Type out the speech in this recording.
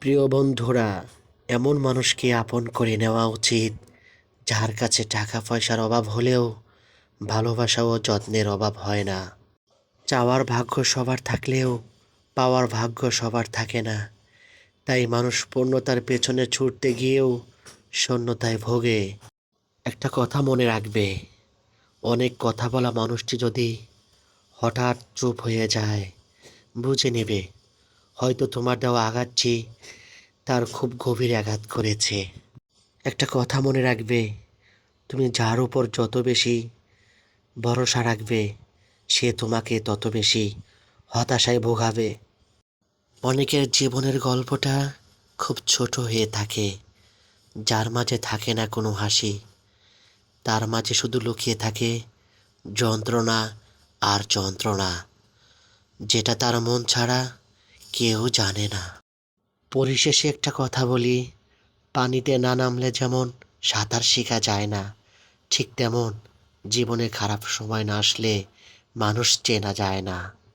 প্রিয় বন্ধুরা, এমন মানুষকে আপন করে নেওয়া উচিত, যার কাছে টাকা পয়সার অভাব হলেও ভালোবাসা ও যত্নের অভাব হয় না। চাওয়ার ভাগ্য সবার থাকলেও পাওয়ার ভাগ্য সবার থাকে না। তাই মানুষ পূর্ণতার পেছনে ছুটতে গিয়েও শূন্যতায় ভোগে। একটা কথা মনে রাখবে, অনেক কথা বলা মানুষটি যদি হঠাৎ চুপ হয়ে যায়, বুঝে নেবে হয়তো তোমার দেওয়া আঘাতটি তার খুব গভীর আঘাত করেছে। একটা কথা মনে রাখবে, তুমি যার উপর যত বেশি ভরসা রাখবে, সে তোমাকে তত বেশি হতাশায় ভোগাবে। অনেকের জীবনের গল্পটা খুব ছোট হয়ে থাকে, যার মাঝে থাকে না কোনো হাসি। তার মাঝে শুধু লুকিয়ে থাকে যন্ত্রণা আর যন্ত্রণা, যেটা তার মন ছাড়া কেউ জানে না। পরিশেষে একটা কথা বলি, পানিতে না নামলে যেমন সাঁতার শেখা যায় না, ঠিক তেমন জীবনে খারাপ সময় না আসলে মানুষ চেনা যায় না।